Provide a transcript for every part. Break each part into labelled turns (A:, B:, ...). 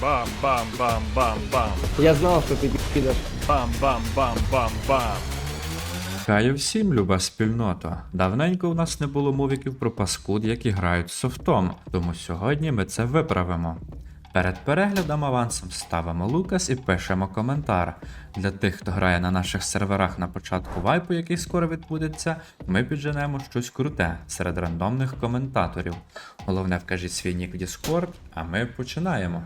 A: Бам-бам-бам-бам-бам.
B: Я знал, что ты пидор.
A: Бам-бам-бам-бам-бам.
C: Хаю всім, люба спільнота. Давненько у нас не було мувіків про паскуд, які грають з софтом, тому сьогодні ми це виправимо. Перед переглядом авансом ставимо Лукас і пишемо коментар. Для тих, хто грає на наших серверах на початку вайпу, який скоро відбудеться, ми підженемо щось круте серед рандомних коментаторів. Головне, вкажіть свій нік в Discord, а ми починаємо.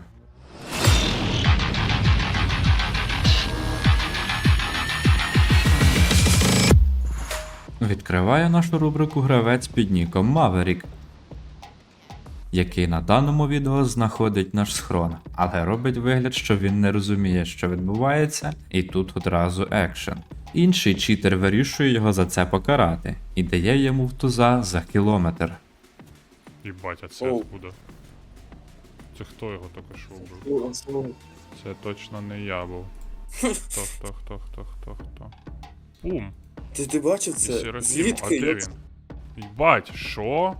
C: Відкриваю нашу рубрику Гравець під ніком Maverick, який на даному відео знаходить наш схрон, але робить вигляд, що він не розуміє, що відбувається, і тут одразу екшен. Інший читер вирішує його за це покарати і дає йому в туза за кілометр.
A: Єбать, а це откуда? Це хто його тільки що вбив? Це точно не я був. Хто, хто, хто, хто, хто, хто. Пум.
D: Ти, ти бачив це?
A: Серафім. А
D: Звідки?
A: де він? Єбать, що?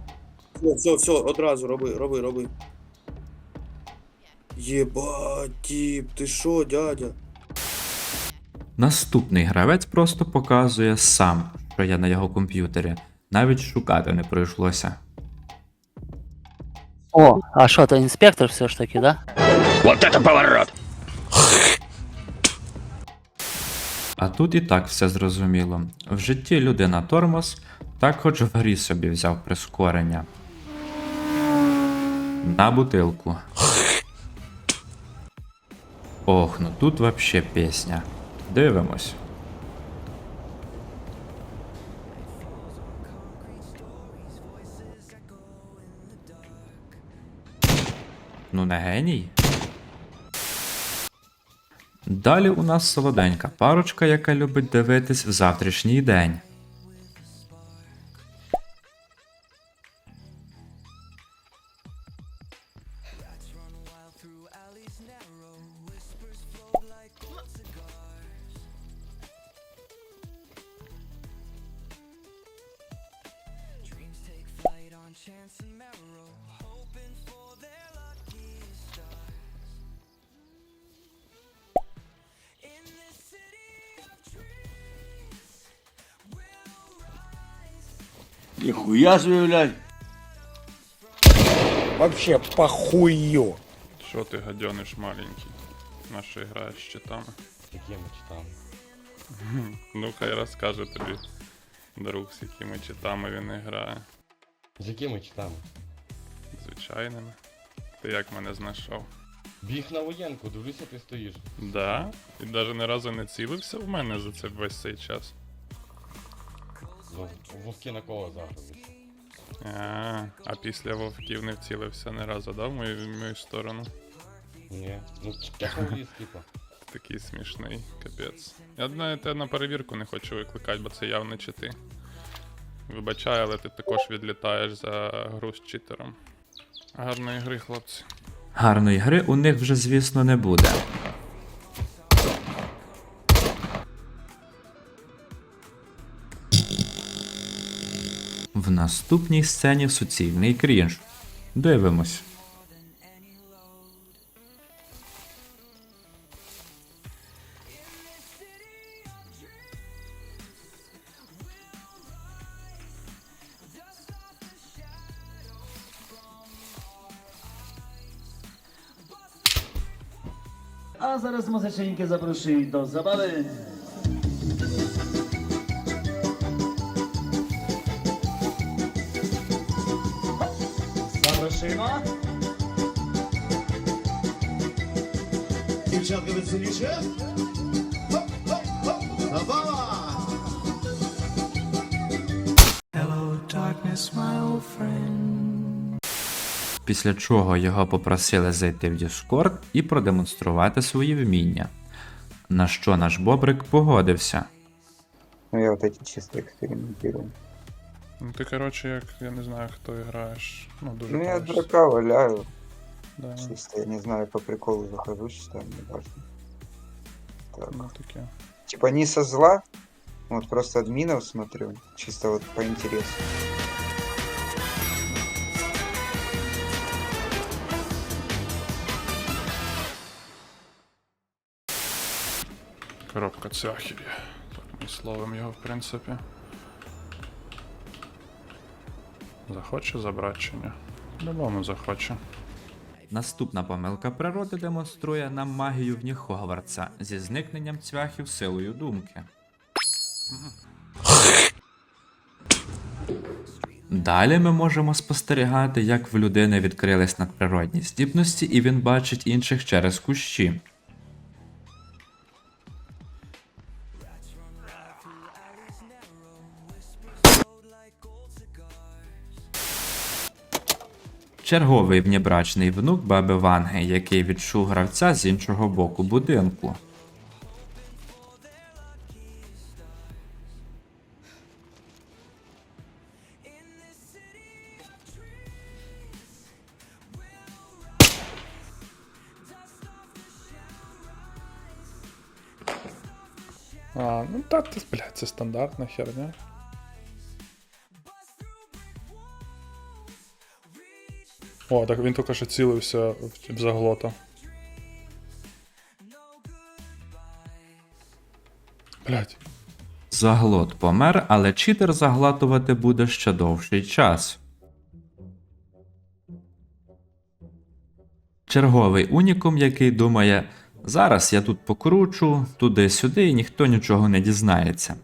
D: Все, все, все, одразу роби, роби, роби. Єбать, тіп, ти що, дядя?
C: Наступний гравець просто показує сам, що я на його комп'ютері. Навіть шукати не прийшлося.
E: О, а что, то инспектор все ж таки, да?
C: А тут і так все зрозуміло. В житті людина тормоз, так хоч в грі собі взяв прискорення. На бутилку. Ох, ну тут вообще пісня. Дивимось. Ну не геній. Далі у нас солоденька парочка, яка любить дивитись в завтрашній день.
F: Нихуя себе, блядь.
G: Вообще похую.
A: Що ти гадьониш маленький? На що граєш з щитами?
G: Якими читами?
A: Ну хай розкаже тобі друг, з якими читами він грає.
G: З якими читами?
A: Звичайними. Ти як мене знайшов?
G: Біг на воєнку, дивлюся, ти стоїш.
A: Да? І навіть ні разу не цілився в мене за це весь цей час.
G: Ну, вовки на кого загрузиш?
A: А, а після вовків не вцілився ні разу, да, в мою, в мою сторону?
G: Ні. Ну, ліс, типа.
A: Такий смішний, капець. Я навіть на перевірку не хочу викликати, бо це явно чити. Вибачай, але ти також відлітаєш за гру з читером. Гарної гри, хлопці.
C: Гарної гри у них вже, звісно, не буде. В наступній сцені суцільний крінж. Дивимось.
H: А зараз музиченьки запрошують до забави. Запрошуємо.
I: Дівчатка веселіше.
C: Після чого його попросили зайти в Discord і продемонструвати свої вміння. На що наш бобрик погодився.
J: Ну, я вот эти чисто экспериментирую.
A: Ну ти, коротше, як я не знаю, хто граєш. Ну, дуже
J: Ну я дурака валяю.
A: Да.
J: Чисто я не знаю, по приколу захожу, читаю, не важно. Так.
A: Ну, таке.
J: Типа не со зла, вот просто админов смотрю, чисто вот по интересу.
A: Коробка ця хір'я. Так, ми словимо його, в принципі. Захоче забрати чи ні? По-любому захоче.
C: Наступна помилка природи демонструє нам магію в Хогвартса зі зникненням цвяхів силою думки. Далі ми можемо спостерігати, як в людини відкрились надприродні здібності, і він бачить інших через кущі. Черговий внебрачний внук баби Ванги, який відчув гравця з іншого боку будинку.
A: А, ну так, блядь, це стандартна херня. О, так він тільки що цілився в, заглота. Блядь.
C: Заглот помер, але читер заглатувати буде ще довший час. Черговий унікум, який думає, зараз я тут покручу, туди-сюди, і ніхто нічого не дізнається.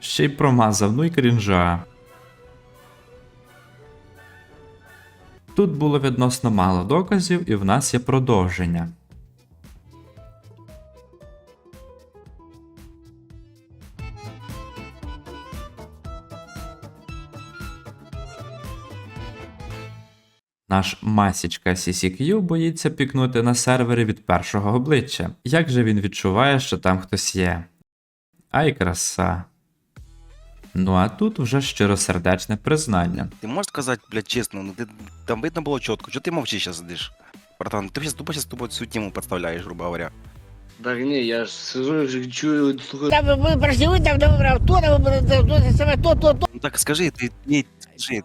C: Ще й промазав, ну й крінжа. Тут було відносно мало доказів, і в нас є продовження. Наш масічка CCQ боїться пікнути на сервері від першого обличчя. Як же він відчуває, що там хтось є? Ай, краса. Ну а тут вже щиросердечне признання.
F: Ты можешь сказать, блядь, честно, ну ты там видно было четко, что ты молчишь сейчас сидишь? Братан, ты сейчас тупо сейчас тупо всю тему подставляешь, грубо говоря.
B: Да ні, я ж сижу, ж чую, слухаю.
K: Там ви прожили, там добре, то, там то, саме то, то, то.
F: Ну так скажи, ты, не, скажи,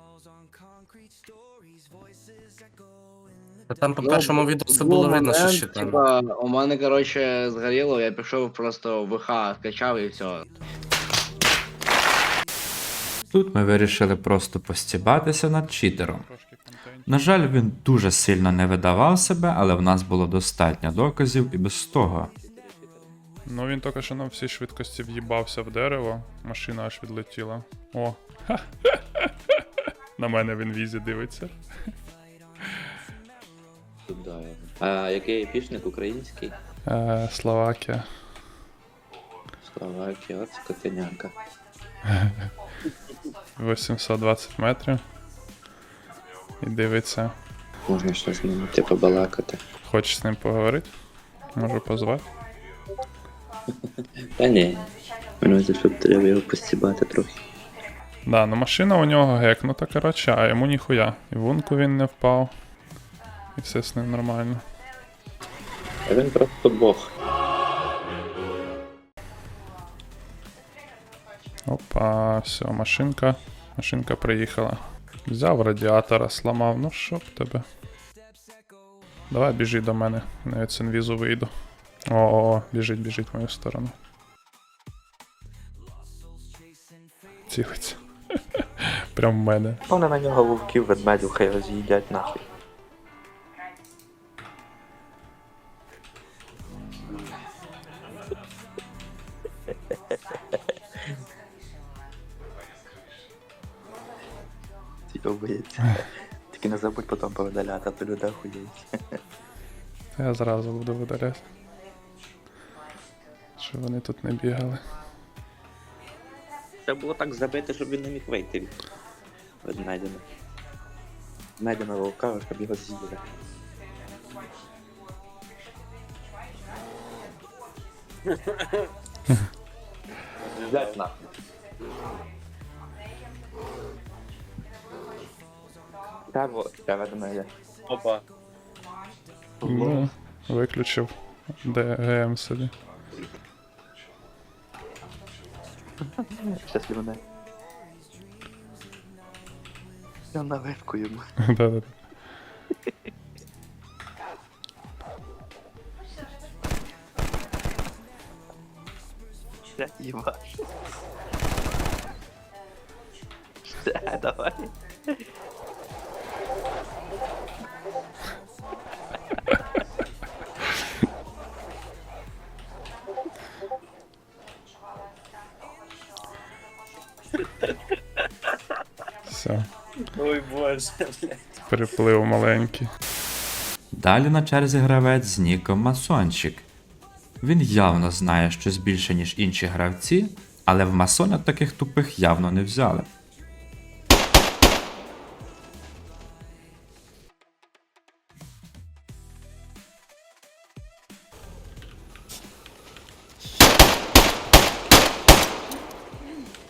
B: Там по першому відео було видно, що ще там. Типа, у мене, короче, згоріло, я пішов просто ВХ, скачав і все.
C: Тут ми вирішили просто постібатися над читером. На жаль, він дуже сильно не видавав себе, але в нас було достатньо доказів і без того.
A: Ну він тільки що на всій швидкості в'їбався в дерево, машина аж відлетіла. О. На мене він візі дивиться.
B: А який епішник український?
A: Е, Словакія.
B: Словакія, от котеняка.
A: 820 метрів. І дивиться.
B: Можна щось з ним, типу, балакати.
A: Хочеш з ним поговорити? Можу позвати.
B: Та ні. Мені за що треба його постібати трохи.
A: Да, ну машина у нього гекнута, коротше, а йому ніхуя. І в лунку він не впав. І все з ним нормально.
B: А він просто бог.
A: Опа, все, машинка. Машинка приїхала. Взяв радіатора, сламав, ну що б тебе. Давай біжи до мене, навіть з інвізу вийду. О, о, біжить, біжить в мою сторону. Цілиться. Прям в мене.
B: Вони на нього вовків ведмедів хай роз'їдять нахуй. Йобається. Тільки не забудь потім повидаляти, а то люди охуєють.
A: Я зразу буду видаляти. Щоб вони тут не бігали.
B: Треба було так забити, щоб він не міг вийти від ведмедями. Ведмедями вовка, щоб його з'їли. Взять нахуй. Та вот, я ведмедя. Опа.
A: Ну, виключив ДГМ собі.
B: Щасливо не. Я наливку йому.
A: Да-да-да.
E: Блядь, ебаш. Да, давай.
A: Все,
B: Ой боже,
A: переплив маленький.
C: Далі на черзі гравець з ніком Масончик. Він явно знає щось більше, ніж інші гравці, але в масоня таких тупих явно не взяли.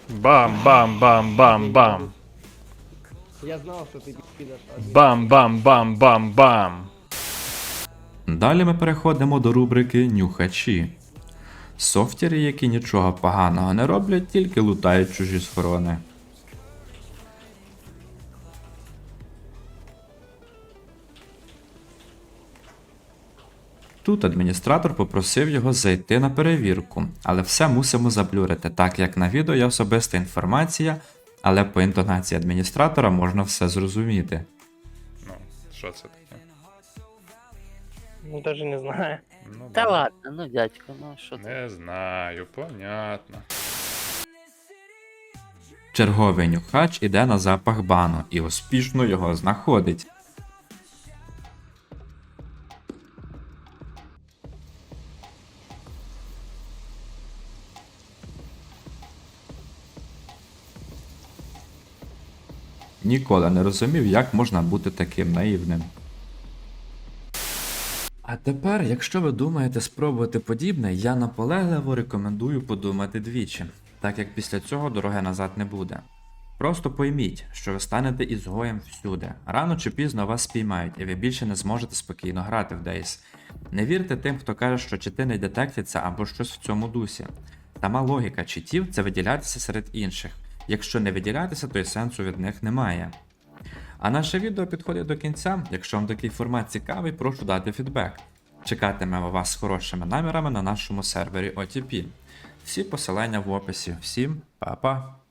A: Бам-бам-бам-бам-бам.
H: Я знав, що ти підеш.
A: Бам-бам-бам-бам-бам.
C: Далі ми переходимо до рубрики Нюхачі. Софтери, які нічого поганого не роблять, тільки лутають чужі схорони. Тут адміністратор попросив його зайти на перевірку, але все мусимо заблюрити, так як на відео є особиста інформація, але по інтонації адміністратора можна все зрозуміти.
A: Ну, що це таке?
E: Ну даже не знаю.
A: Ну,
E: Та
A: да.
E: ладно, ну дядько, ну що ти.
A: Не знаю, понятно.
C: Черговий нюхач іде на запах бану і успішно його знаходить. Ніколи не розумів, як можна бути таким наївним. А тепер, якщо ви думаєте спробувати подібне, я наполегливо рекомендую подумати двічі, так як після цього дороги назад не буде. Просто пойміть, що ви станете ізгоєм всюди. Рано чи пізно вас спіймають, і ви більше не зможете спокійно грати в Days. Не вірте тим, хто каже, що чити не детектяться або щось в цьому дусі. Сама логіка читів це виділятися серед інших. Якщо не виділятися, то й сенсу від них немає. А наше відео підходить до кінця. Якщо вам такий формат цікавий, прошу дати фідбек. Чекатимемо вас з хорошими намірами на нашому сервері OTP. Всі посилання в описі. Всім па-па!